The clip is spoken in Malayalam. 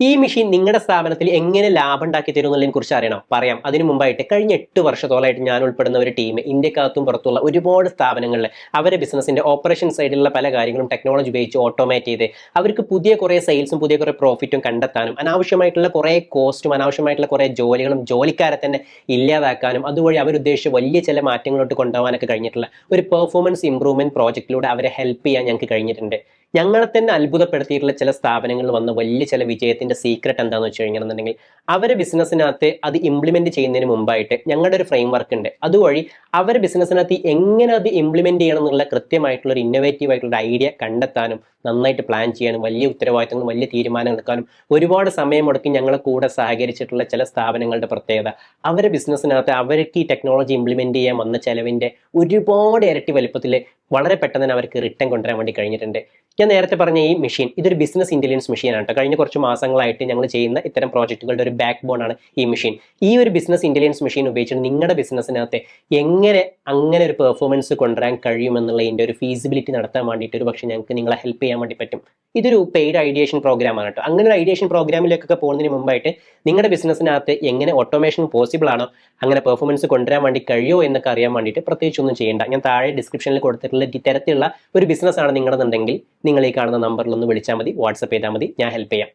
ഈ മെഷീൻ നിങ്ങളുടെ സ്ഥാപനത്തിൽ എങ്ങനെ ലാഭം ഉണ്ടാക്കി തരും എന്നുള്ളതിനെ കുറിച്ച് അറിയണം. പറയാം. അതിനു മുമ്പായിട്ട് കഴിഞ്ഞ എട്ട് വർഷത്തോളമായിട്ട് ഞാൻ ഉൾപ്പെടുന്ന ഒരു ടീം ഇന്ത്യക്കകത്തും പുറത്തുള്ള ഒരുപാട് സ്ഥാപനങ്ങളിൽ അവരെ ബിസിനസിന്റെ ഓപ്പറേഷൻ സൈഡിലുള്ള പല കാര്യങ്ങളും ടെക്നോളജി ഉപയോഗിച്ച് ഓട്ടോമേറ്റ് ചെയ്ത് അവർക്ക് പുതിയ കുറേ സെയിൽസും പുതിയ കുറേ പ്രോഫിറ്റും കണ്ടെത്താനും അനാവശ്യമായിട്ടുള്ള കുറേ കോസ്റ്റും അനാവശ്യമായിട്ടുള്ള കുറേ ജോലികളും ജോലിക്കാരെ തന്നെ ഇല്ലാതാക്കാനും അതുവഴി അവരുദ്ദേശിച്ച വലിയ ചില മാറ്റങ്ങളോട്ട് കൊണ്ടുപോകാനൊക്കെ കഴിഞ്ഞിട്ടുള്ള ഒരു പെർഫോമൻസ് ഇംപ്രൂവ്മെന്റ് പ്രോജക്റ്റിലൂടെ അവരെ ഹെൽപ്പ് ചെയ്യാൻ ഞങ്ങൾക്ക് കഴിഞ്ഞിട്ടുണ്ട്. ഞങ്ങളെ തന്നെ അത്ഭുതപ്പെടുത്തിയിട്ടുള്ള ചില സ്ഥാപനങ്ങൾ വന്ന വലിയ ചില വിജയത്തിന്റെ സീക്രട്ട് എന്താണെന്ന് വെച്ച് കഴിഞ്ഞിട്ടുണ്ടെങ്കിൽ അവരെ ബിസിനസ്സിനകത്ത് അത് ഇംപ്ലിമെന്റ് ചെയ്യുന്നതിന് മുമ്പായിട്ട് ഞങ്ങളുടെ ഒരു ഫ്രെയിം വർക്ക് ഉണ്ട്. അതുവഴി അവരെ ബിസിനസ്സിനകത്ത് എങ്ങനെ അത് ഇംപ്ലിമെന്റ് ചെയ്യണം എന്നുള്ള കൃത്യമായിട്ടുള്ള ഒരു ഇന്നോവേറ്റീവ് ആയിട്ടുള്ള ഐഡിയ കണ്ടെത്താനും നന്നായിട്ട് പ്ലാൻ ചെയ്യാനും വലിയ ഉത്തരവാദിത്തങ്ങൾ വലിയ തീരുമാനങ്ങൾ എടുക്കാനും ഒരുപാട് സമയം മുടക്കി ഞങ്ങളെ കൂടെ സഹകരിച്ചിട്ടുള്ള ചില സ്ഥാപനങ്ങളുടെ പ്രത്യേകത. അവരെ ബിസിനസ്സിനകത്ത് അവർക്ക് ഈ ടെക്നോളജി ഇംപ്ലിമെന്റ് ചെയ്യാൻ വന്ന ചിലവിന്റെ ഒരുപാട് ഇരട്ടി വലുപ്പത്തിൽ വളരെ പെട്ടെന്ന് തന്നെ അവർക്ക് റിട്ടേൺ കൊണ്ടുവരാൻ വേണ്ടി കഴിഞ്ഞിട്ടുണ്ട്. ഞാൻ നേരത്തെ പറഞ്ഞ ഈ മെഷീൻ ഇതൊരു ബിസിനസ് ഇന്റലിജൻസ് മെഷീനാണ് കേട്ടോ കഴിഞ്ഞ കുറച്ച് മാസങ്ങളായിട്ട് ഞങ്ങൾ ചെയ്യുന്ന ഇത്തരം പ്രോജക്റ്റുകളുടെ ഒരു ബാക്ക് ബോൺ ആണ് ഈ മെഷീൻ ഈ ഒരു ബിസിനസ് ഇന്റലിജൻസ് മെഷീൻ ഉപയോഗിച്ചിട്ട് നിങ്ങളുടെ ബിസിനസ്സിനകത്ത് എങ്ങനെ അങ്ങനെ ഒരു പെർഫോമൻസ് കൊണ്ടുവരാൻ കഴിയുമെന്നുള്ളതിന്റെ ഒരു ഫീസിബിലിറ്റി നടത്താൻ വേണ്ടിയിട്ട് ഒരു പക്ഷേ ഞങ്ങൾക്ക് നിങ്ങളെ ഹെൽപ്പ് ചെയ്യാൻ വേണ്ടി പറ്റും. ഇതൊരു പെയ്ഡ് ഐഡിയേഷൻ പ്രോഗ്രാമാണ് കേട്ടോ. അങ്ങനെ ഒരു ഐഡിയേഷൻ പ്രോഗ്രാമിലേക്കൊക്കെ പോകുന്നതിന് മുമ്പായിട്ട് നിങ്ങളുടെ ബിസിനസ്സിനകത്ത് എങ്ങനെ ഓട്ടോമേഷൻ പോസിബിൾ ആണോ അങ്ങനെ പെർഫോമൻസ് കൊണ്ടുവരാൻ വേണ്ടി കഴിയുമോ എന്നൊക്കെ അറിയാൻ വേണ്ടിയിട്ട് പ്രത്യേകിച്ച് ഒന്നും ചെയ്യേണ്ട. ഞാൻ താഴെ ഡിസ്ക്രിപ്ഷനിൽ കൊടുത്തിട്ടുള്ള ഇത്തരത്തിലുള്ള ഒരു ബിസിനസ്സാണ് നിങ്ങളുടെന്നുണ്ടെങ്കിൽ നിങ്ങൾ ഈ കാണുന്ന നമ്പറിൽ ഒന്ന് വിളിച്ചാൽ മതി വാട്സപ്പ് ചെയ്താൽ മതി ഞാൻ ഹെൽപ്പ് ചെയ്യാം.